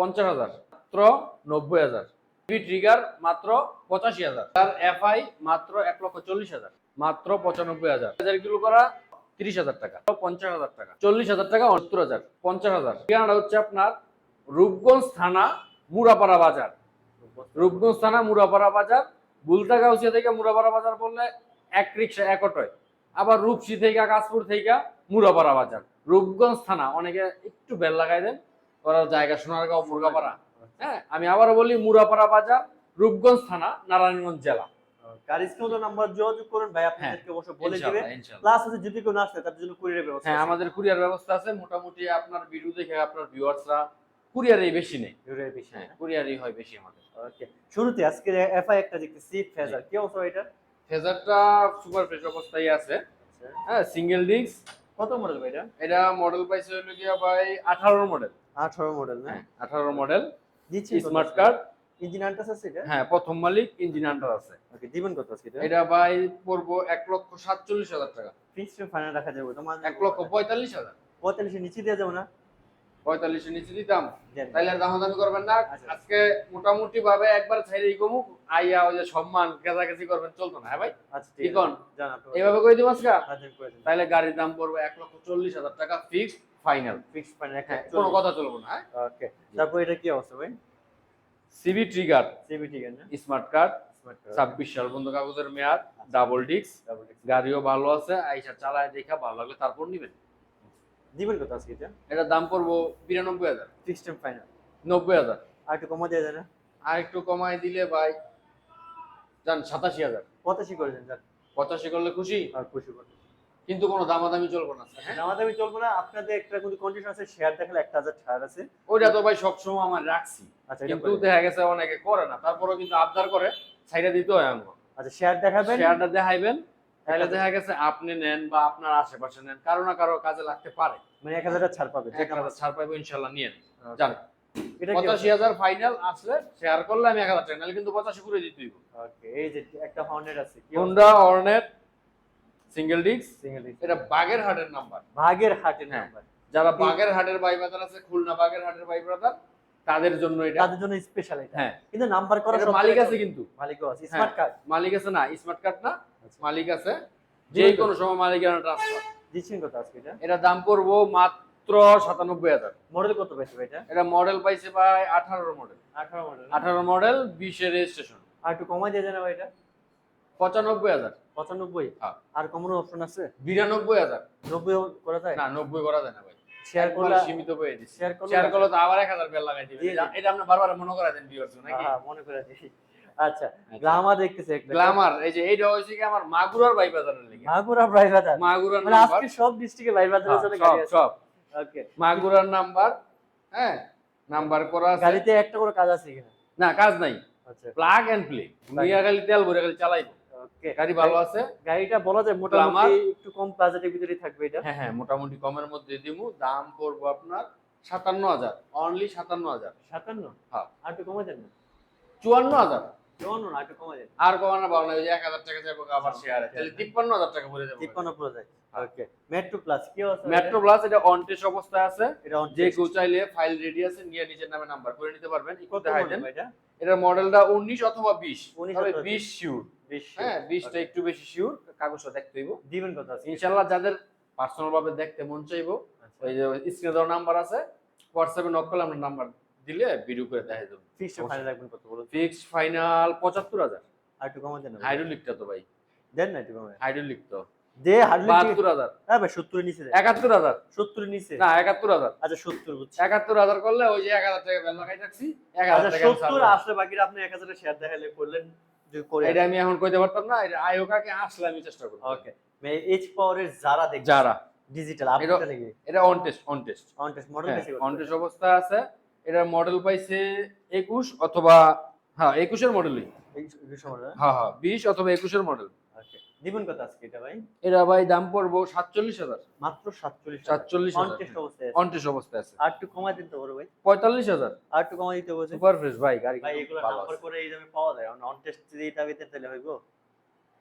পঞ্চাশ হাজার, মাত্র নব্বই হাজার। ট্রিগার মাত্র পঁচাশি হাজার। তার এফআই মাত্র এক লক্ষ চল্লিশ হাজার, মাত্র পঁচানব্বই হাজার। হাজার কিলো করা তিরিশ হাজার টাকা পঞ্চাশ হাজার টাকা। চল্লিশ হাজার টাকা সত্তর হাজার, পঞ্চাশ হাজার। ঠিকানাটা হচ্ছে আপনার রূপগঞ্জ থানা মুরাপাড়া বাজার। রূপগঞ্জ থানা মুরাপাড়া বাজার, বুলতাগাউসিয়া থেকে মুরাপাড়া বাজার বললে এক রিক্সা, এক অটোয়। আবার রূপসী থেকে কাশপুর থেকে মুরাপাড়া বাজার। রূপগঞ্জ থানা, অনেকে একটু বেল লাগাই দেন। ওরা জায়গা সোনারগাঁও মুরগাপাড়া হ্যাঁ আমি আবারও বলি মুরাপাড়া বাজার রূপগঞ্জ থানা নারায়ণগঞ্জ জেলা। নাম্বার যোগাযোগ করুন ভাই আপনাদেরকে অবশ্য বলে দিবে ইনশাআল্লাহ, ইনশাআল্লাহ। প্লাস হচ্ছে যদি কেউ না আসে তার জন্য কুরিয়ারের ব্যবস্থা হ্যাঁ। আমাদের কুরিয়ার ব্যবস্থা আছে। মোটামুটি আপনার ভিডিও দেখে আপনার ভিউয়ার্সরা কুরিয়ারই বেশি নেই বেশি হ্যাঁ কুরিয়ারই হয় বেশি আমাদের। ওকে শুরুতে আজকে এফআই একটা দেখতেছি ফেজার কি অবস্থা এটা? ফেজারটা সুপার ফ্রেশ অবস্থায় আছে। হ্যাঁ সিঙ্গেল ডিস্ক কত মডেল ভাই এটা? এটা মডেল পাইছে হলো গিয়া ভাই আঠারো মডেল 18 মডেল না? হ্যাঁ আঠারো মডেল দিচ্ছি স্মার্ট কার্ড ইঞ্জিন আন্টাস আছে এটা? হ্যাঁ প্রথম মালিক ইঞ্জিন আন্ডার আছে। ওকে জীবন কত আছে এটা? এটা ভাই পড়ব এক লক্ষ সাতচল্লিশ হাজার টাকা। ফিক্সড ফাইনাল রাখা যাবে তোমার এক লক্ষ পঁয়তাল্লিশ হাজার। 45 এর নিচে দেওয়া যাবে না? পঁয়তাল্লিশের নিচে দিতাম। তাইলে দামাদামি করবেন না। আচ্ছা। আজকে মোটামুটি ভাবে একবার ছাইরেই কমুক আইয়া ওই যে সম্মান করবেন চলতো না হ্যাঁ ভাই? আচ্ছা কি ঠিক কোন? আছে জান আপনি এইভাবে করে দিব আজকে? দেন তাইলে গাড়ির দাম পড়বে এক লক্ষ চল্লিশ হাজার টাকা ফিক্স ফাইনাল ফিক্সড ফাইনাল হ্যাঁ কোনো কথা চলবো না হ্যাঁ? ওকে। তারপর এটা কি অবস্থা ভাই? সিবি ট্রিগার সিবি ঠিক আছে স্মার্ট কার্ড ছাব্বিশ সাল পর্যন্ত কাগজের মেয়াদ ডাবল ডিস্ক গাড়িও ভালো আছে আইসা চালায় দেখা ভালো লাগলে তারপর নিবেন। দিবেন কত আজকে এটা? এটার দাম পড়ব বিরানব্বই হাজার। ফিক্সড ফাইনাল নব্বই হাজার। আর একটু কমা দেওয়া যায় না আর একটু কমায় দিলে ভাই যান সাতাশি হাজার। পঁচাশি করে দেন যান। পঁচাশি করলে খুশি? আর খুশি করুন কিন্তু কোনো দামাদামি চলবো না হ্যাঁ দামাদামি চলবো না। আপনাদের একটা কিন্তু কন্ডিশন আছে শেয়ার দেখালে একটা হাজার ছাড় আছে। ওইটা তো ভাই সবসময় আমার রাখছি। আচ্ছা কিন্তু। দেখা গেছে অনেকে করে না। তারপরেও কিন্তু আবদার করে সাইডে দিতে হয় আমার আচ্ছা শেয়ার দেখাবেন। শেয়ারটা দেখাইবেন। তাহলে দেখা গেছে আপনি নেন বা আপনার আশেপাশে নেন কারও না কারও কাজে লাগতে পারে। মানে এক হাজার ছাড় পাবে এক হাজার ছাড় পাইবো ইনশাল্লাহ নিয়েন যান। পঁচাশি হাজার ফাইনাল আসলে শেয়ার করলে আমি এক হাজার টাকা কিন্তু পঁচাশি করে দিতে ওকে এই যে একটা হর্নেট আছে Honda hornet single disc single এটা বাগের হাটের নাম্বার ভাগের হাটের হ্যাঁ। নাম্বার যারা বাগের হাটের ভাই ব্রাদার আছে খুলনা বাগের হাটের ভাই ব্রাদার তাদের জন্য এটা। তাদের জন্য স্পেশাল এটা। হ্যাঁ। কিন্তু নাম্বার করা মালিক আছে কিন্তু। মালিকও আছে স্মার্ট কার্ড মালিক আছে না স্মার্ট কার্ড না। আচ্ছা। মালিক আছে? যে কোনো সময় মালিকের ট্রান্সফার দিচ্ছেন কত আজকে এটা? এটা দাম পড়ব মাত্র সাতানব্বই হাজার। মডেল কত পাইছে ভাই এটা? এটা মডেল পাইছে ভাই আঠারো মডেল। আঠারো মডেল আঠারো মডেল বিশের রেজিস্ট্রেশন। আর একটু কমাই দিয়ে জানা ভাই এটা? পঁচানব্বই হাজার। পঁচানব্বই? হ্যাঁ। আর কমানোর অপশন আছে? বিরানব্বই হাজার। নব্বই করা যায়? না নব্বই করা যায় না ভাই। শেয়ার করলে সীমিত পেয়ে দিচ্ছি। শেয়ার করলে তো আবার এক হাজার বেল লাগাই দিবে। এটা- আপনি বারবার মনে করা দেন ভিউয়ার্স নাকি? হ্যাঁ, মনে করে দিই। আচ্ছা গ্লামার দেখতেছে একটা। গ্লামার এই যে এইটা হয়েছে কি আমার মাগুরার বাই লেগে। মাগুরা প্রাইস মাগুরার মানে আজকে সব ডিস্ট্রিক্টে লাইভ জন্য হ্যাঁ, গাড়ি আছে। সব। ওকে মাগুরার নাম্বার হ্যাঁ নাম্বার করা আছে। গাড়িতে একটা করে কাজ আছে কিনা? না কাজ নাই। আচ্ছা। প্লাগ এন্ড প্লে মিয়া খালি তেল ভরে খালি চালাইবো। গাড়ি ভালো আছে? গাড়িটা বলা যায় মোটামুটি একটু কম বাজেটের থাকবে এটা। হ্যাঁ হ্যাঁ মোটামুটি কমের মধ্যে দিমু। দাম পড়ব আপনার সাতান্ন হাজার। অনলি সাতান্ন হাজার। সাতান্ন? হ্যাঁ। আর একটু কমা দেন না। চুয়ান্ন হাজার। আর একটু কমা দেন। আর কমানো পাবো ওই যে এক হাজার টাকা যাব আবার শেয়ারে তাহলে তিপ্পান্ন হাজার টাকা ভরে যাব। তিপ্পান্ন পুরো যায়। ওকে মেট্রো প্লাস কি আছে মেট্রো প্লাস এটা অনটেস্ট অবস্থায় আছে। এটা যে কেউ চাইলে ফাইল রেডি আছে নিয়ে নিজের নামে নাম্বার করে নিতে পারবেন। একটু দেখাই দেন। এটা? এটার মডেলটা উনিশ অথবা বিশ। 19 তবে অথবা বিশ শিওর বেশ হ্যাঁ বিশটা একটু বেশি শিওর কাগজটা দেখতে হইব। দিবেন কত আছে। ইনশাল্লাহ যাদের পার্সোনাল ভাবে দেখতে মন চাইব ওই যে স্ক্রিনে দেওয়া নাম্বার আছে। হোয়াটসঅ্যাপে নক করলে আমরা নাম্বার দিলে ভিডিও করে দেখাই দেবো। ফিক্সড ফাইনাল রাখবেন কত বলুন? ফিক্সড ফাইনাল পঁচাত্তর হাজার। আর একটু কমা দেন। হাইড্রোলিকটা তো ভাই। দেন না একটু কমা হাইড্রোলিক তো। দে বাহাত্তর হাজার। হ্যাঁ ভাই 70 নিচে দেন। একাত্তর হাজার। 70 নিচে। না একাত্তর হাজার। আচ্ছা 70 বুঝছি। একাত্তর হাজার করলে ওই যে এক হাজার টাকা বেল লাগাই রাখছি এক হাজার আচ্ছা টাকা 70 আসলে বাকিটা আপনি 1000 এর শেয়ার দেখাইলে করলেন এটা আমি এখন কইতে পারতাম না এটা আয়োকাকে আসলে আমি চেষ্টা করব। ওকে মে এইচ পাওয়ারের যারা দেখ যারা। ডিজিটাল আপডেট লাগে এটা on test on test on test model বেশি অন টেস্ট অবস্থা আছে। এটার মডেল পাইছে একুশ অথবা হ্যাঁ একুশের মডেলই হ্যাঁ? হ্যাঁ বিশ অথবা একুশের মডেল ওকে কত আজকে এটা ভাই? এটা ভাই দাম পড়ব সাতচল্লিশ হাজার। মাত্র 47 সাতচল্লিশ টেস্ট অবস্থায় আছে। আর একটু কমাই দিতে পারো ভাই। পঁয়তাল্লিশ হাজার। আর একটু কমাই দিতে বলছে সুপার ফ্রেশ ভাই গাড়ি ভাই এগুলো নাম্বার করে এই দামে পাওয়া যায়। অন টেস্ট যদি এটা ভিতরে তাহলে হইবো।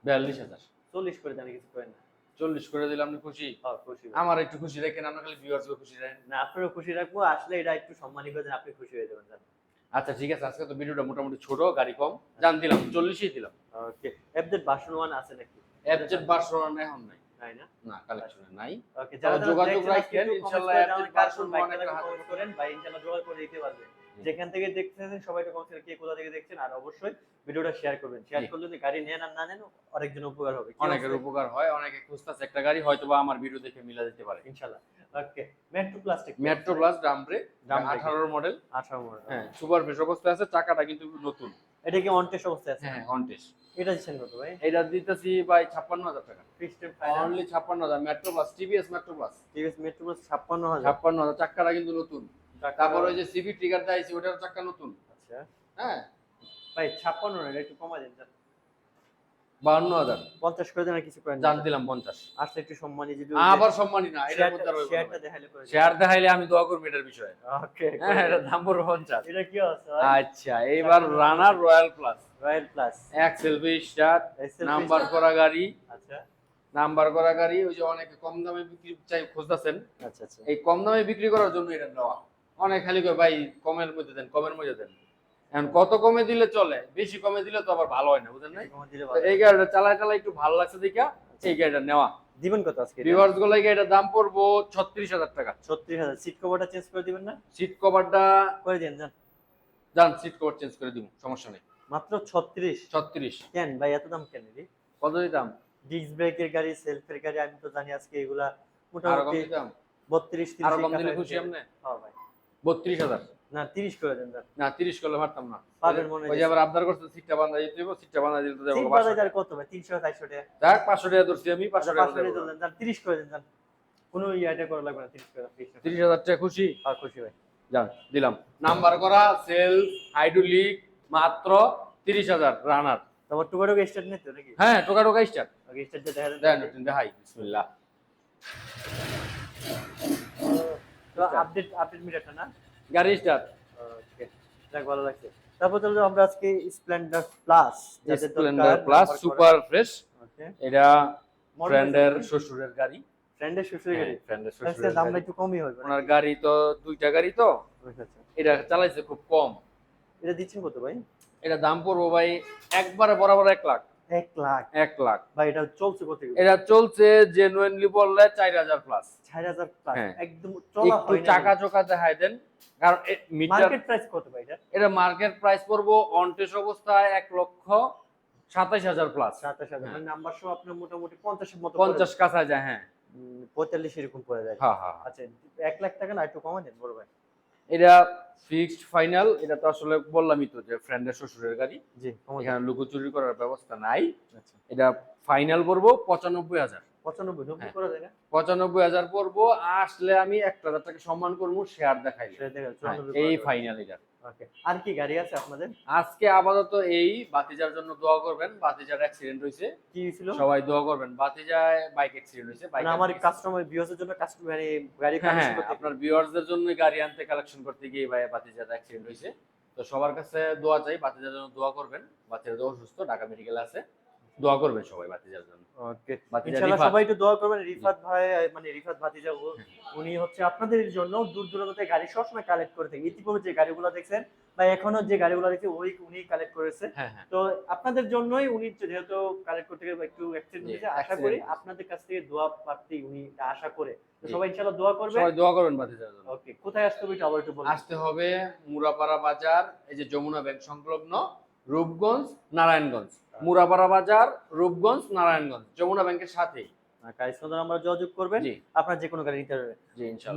বিয়াল্লিশ হাজার। 40 করে দেন কিছু করেন না। চল্লিশ করে দিলাম আপনি খুশি? হ্যাঁ, খুশি আমার একটু খুশি রাখেন আমরা খালি ভিউয়ার্স খুশি রাখেন। না আপনারও খুশি রাখব আসলে এটা একটু সম্মানী করে আপনি খুশি হয়ে যাবেন আচ্ছা ঠিক আছে আজকে তো ভিডিওটা মোটামুটি ছোট গাড়ি কম। জান দিলাম চল্লিশই দিলাম। ওকে এফজেড ভার্সন 1 আছে নাকি? অ্যাবজেট বার্সন এখন নাই। তাই না? না কালেকশনে নাই। ওকে যারা যোগাযোগ রাখেন, ইনশাআল্লাহ একটা হাতে করেন ভাই ইনশাআল্লাহ যোগাযোগ করে দিতে পারবে। যেখান থেকে দেখতেছেন সবাই একটু কমেন্ট কে কোথা থেকে দেখছেন আর অবশ্যই ভিডিওটা শেয়ার করবেন। শেয়ার করলে যদি গাড়ি নেন আর না নেন অনেকজন উপকার হবে। অনেকের? উপকার হয় অনেকে খুঁজতেছে একটা গাড়ি হয়তো বা আমার ভিডিও দেখে মিলা দিতে পারে। ইনশাআল্লাহ। Okay metro plastic metro plus Dumbre। আঠারোর মডেল 18 মডেল হ্যাঁ সুপার ফ্রেশ অবস্থায় আছে চাকাটা কিন্তু নতুন। এটা কি অন টেস্ট অবস্থায় আছে? হ্যাঁ অনটেস এটা দিচ্ছেন কত ভাই? এটা দিতেছি ভাই ছাপ্পান্ন হাজার টাকা। ফিক্সড অনলি ছাপ্পান্ন হাজার metro plus TVS metro plus TVS metro plus 56000 ছাপ্পান্ন হাজার। চাক্কাটা কিন্তু নতুন। তারপর ওই যে সিভি ট্রিগার দিয়েছি ওটার চাক্কা নতুন। আচ্ছা। হ্যাঁ। ভাই 56 না একটু কমা দেন বাহান্ন হাজার। 50 করে দেন কিছু করেন জান দিলাম পঞ্চাশ। একটু সম্মানী যদি আবার সম্মানী না এটার মধ্যে শেয়ারটা দেখাইলে করে শেয়ার দেখাইলে আমি দোয়া করব এটার বিষয়ে। ওকে হ্যাঁ এটা দাম পড়বে পঞ্চাশ। এটা কি আছে আচ্ছা এইবার runner royal plus royal plus excel star number করা গাড়ি। আচ্ছা। নাম্বার করা গাড়ি ওই যে অনেকে কম দামে বিক্রি চাই খুঁজতেছেন। আচ্ছা আচ্ছা। এই কম দামে বিক্রি করার জন্য এটা নেওয়া। অনেক খালি করে ভাই কমের মধ্যে দেন কমের মধ্যে দেন। এখন কত কমে দিলে চলে? বেশি কমে দিলে তো আবার ভালো হয় না বুঝেন নাই। এই গাড়িটা চালায় চালায় একটু ভালো লাগছে দেখা এই গাড়িটা নেওয়া। দিবেন কত আজকে? ভিউয়ার্সগুলো এই দাম পড়ব ছত্রিশ হাজার টাকা। 36000 সিট কভারটা চেঞ্জ করে দিবেন না? সিট কভারটা করে দেন জান যান সিট কভার চেঞ্জ করে দিব সমস্যা নেই। মাত্র 36 ছত্রিশ। কেন ভাই এত দাম কেন রে? কত দিতাম ডিস্ক ব্রেকের গাড়ি সেলফের গাড়ি আমি তো জানি আজকে এগুলা মোটামুটি দিতাম 32 30 আরও কম দিলে খুশি আপনি? হ্যাঁ ভাই বত্রিশ হাজার। না 30 করে দেন না তিরিশ করলে পারতাম না। মনে ওই যে আবার আবদার করছে সিটটা বান্ধা দিতে দিব সিটটা বান্ধা কত ভাই? 300 400 টাকা? দেখ পাঁচশো টাকা ধরছি আমি পাঁচশো টাকা দেন জান 30 করে দেন কোনো ইয়াটা করা লাগবে না 30 করে 30 তিরিশ হাজার টাকা খুশি? হ্যাঁ খুশি ভাই। যান দিলাম। নাম্বার করা সেল হাইড্রোলিক মাত্র তিরিশ হাজার রানার। তারপর টুকাটুক স্টার্ট নিতে নাকি? হ্যাঁ টোকা টোকা স্টার্ট। আগে স্টার্টটা দেখা দেখাই বিসমিল্লাহ। তো আপডেট আপডেট মিটারটা না? গাড়ি স্টার্ট ওকে যাক ভালো লাগছে। তারপর চলো আমরা আজকে splendor plus splendor plus super fresh এটা ফ্রেন্ডের শ্বশুরের গাড়ি। ফ্রেন্ডের শ্বশুর গাড়ি? ফ্রেন্ডের শ্বশুরের দামটা। একটু কমই হবে ওনার গাড়ি তো দুইটা গাড়ি তো। এটা চালাইছে খুব কম। এটা দিচ্ছেন কত ভাই? এটা দাম পড়ব ভাই একবারে বরাবর এক লাখ। এক লাখ। এক লাখ। ভাই এটা চলছে কত এটা চলছে জেনুইনলি বললে চার হাজার প্লাস চার হাজার প্লাস হ্যাঁ। একদম চলা একটু চাকা চোকা দেখাই দেন। কারণ মার্কেট প্রাইস কত ভাই এটা? এটা মার্কেট প্রাইস পড়ব অনটেস অবস্থায় এক লক্ষ সাতাইশ হাজার প্লাস সাতাশ হাজার। মানে নাম্বার সহ আপনার মোটামুটি পঞ্চাশের মতো পঞ্চাশ কাছা যায় হ্যাঁ। পঁয়তাল্লিশ এরকম পড়ে যায়। হ্যাঁ হ্যাঁ। হ্যাঁ। আচ্ছা এক লাখ টাকা না একটু কমা দেন বড় ভাই। এটা ফিক্সড ফাইনাল এটা তো আসলে বললামই তো যে ফ্রেন্ডের শ্বশুরের গাড়ি। জি। এখানে লুকোচুরি করার ব্যবস্থা নাই। আচ্ছা। এটা ফাইনাল করব পঁচানব্বই হাজার। পঁচানব্বই হ্যাঁ। পঁচানব্বই হাজার পড়ব আসলে আমি একটা হাজার টাকা সম্মান করব শেয়ার দেখাইলে সেটা দেখা হ্যাঁ, 94 এই। ফাইনাল এটা আর কি গাড়ি আছে আপনাদের? আজকে আপাতত এই বাতিজার জন্য দোয়া করবেন বাতিজার অ্যাক্সিডেন্ট হয়েছে কি ছিল? সবাই দোয়া করবেন বাতিজায় বাইক অ্যাক্সিডেন্ট হয়েছে বাইক আমার কাস্টমার ভিউয়ার্সের জন্য কাস্টমার গাড়ি হ্যাঁ কালেকশন করতে আপনার ভিউয়ার্সদের জন্য গাড়ি আনতে কালেকশন করতে গিয়ে ভাই বাতিজার অ্যাক্সিডেন্ট হয়েছে তো সবার কাছে দোয়া চাই বাতিজার জন্য দোয়া করবেন। বাতিজা অসুস্থ ঢাকা মেডিকেল আছে। দোয়া করবেন সবাই বাতিজার জন্য। ওকে। ইনশাআল্লাহ সবাই একটু দোয়া করবেন। রিফাত ভাই মানে রিফাত ভাতিজা উনি হচ্ছে আপনাদের জন্য দূর দূরান্ত থেকে গাড়ি সবসময় কালেক্ট করে থাকে। ইতিপূর্বে যে গাড়িগুলো দেখছেন বা এখনও যে গাড়িগুলো দেখছে ওই উনি কালেক্ট করেছে। হ্যাঁ হ্যাঁ। তো আপনাদের জন্যই উনি যেহেতু কালেক্ট করতে গিয়ে একটু অ্যাক্সিডেন্ট হয়েছে আশা করি আপনাদের কাছ থেকে দোয়া প্রার্থী উনি আশা করে। তো সবাই ইনশাআল্লাহ দোয়া করবে সবাই দোয়া করবেন বাতিজার জন্য। ওকে কোথায় আসতে হবে আবার একটু বলুন। আসতে হবে মুরাপাড়া বাজার এই যে যমুনা ব্যাংক সংলগ্ন রূপগঞ্জ নারায়ণগঞ্জ। মুরাপাড়া বাজার রূপগঞ্জ নারায়ণগঞ্জ যমুনা ব্যাংকের সাথেই। কারিশমা আমরা যোগাযোগ করবেন। আপনার যে কোনো গাড়ি নিতে পারবেন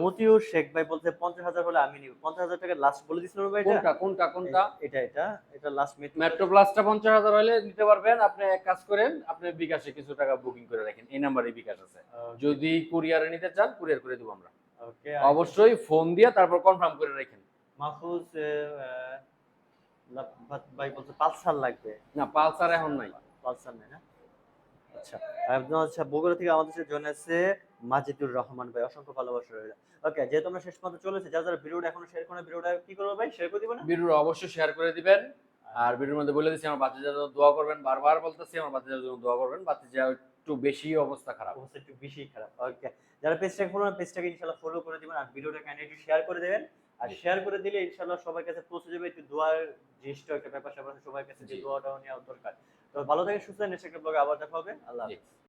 মতিউর শেখ ভাই বলতে পঞ্চাশ হাজার হলে আমি নিব। পঞ্চাশ হাজার টাকা লাস্ট বলে দিচ্ছিলাম ভাই কোনটা কোনটা কোনটা? এটা এটা এটা লাস্ট মেট্রো মেট্রো প্লাসটা পঞ্চাশ হাজার হলে নিতে পারবেন। আপনি এক কাজ করেন আপনি বিকাশে কিছু টাকা বুকিং করে রাখেন। এই নাম্বারে বিকাশ আছে। যদি কুরিয়ারে নিতে চান কুরিয়ার করে দেবো আমরা। অবশ্যই ফোন দিয়ে তারপর কনফার্ম করে রাখেন। মাহফুজ ভাই বলতে পালসার লাগবে। না পালসার এখন নাই। পালসার নেই না? আচ্ছা আচ্ছা বগুড়া থেকে আমাদের সাথে জয়েন আছে মাজিদুর রহমান ভাই। অসংখ্য ভালোবাসা রইল। ওকে যেহেতু আমরা শেষ পর্যন্ত চলেছে যারা যারা ভিডিওটা এখনও শেয়ার করে ভিডিওটা কি করব ভাই? শেয়ার করে দিবেন না? অবশ্যই শেয়ার করে দিবেন। আর ভিডিওর মধ্যে বলে দিচ্ছি আমার বাচ্চাদের জন্য দোয়া করবেন। বারবার বলতেছি আমার বাচ্চাদের জন্য দোয়া করবেন। বাচ্চা একটু বেশি অবস্থা খারাপ। অবস্থা একটু বেশি খারাপ। ওকে যারা পেজটা ফলো পেজটাকে ইনশাআল্লাহ ফলো করে দিবেন। আর ভিডিওটা কাইন্ডলি একটু শেয়ার করে দেবেন। আর শেয়ার করে দিলে ইনশাআল্লাহ সবার কাছে পৌঁছে যাবে। একটু দোয়ার জিনিসটা একটা ব্যাপার স্যাপার সবার কাছে যে। দোয়াটাও নেওয়া দরকার। তো ভালো থাকেন সুস্থ নেক্সট একটা ব্লগে আবার দেখা হবে। আল্লাহ। হাফেজ।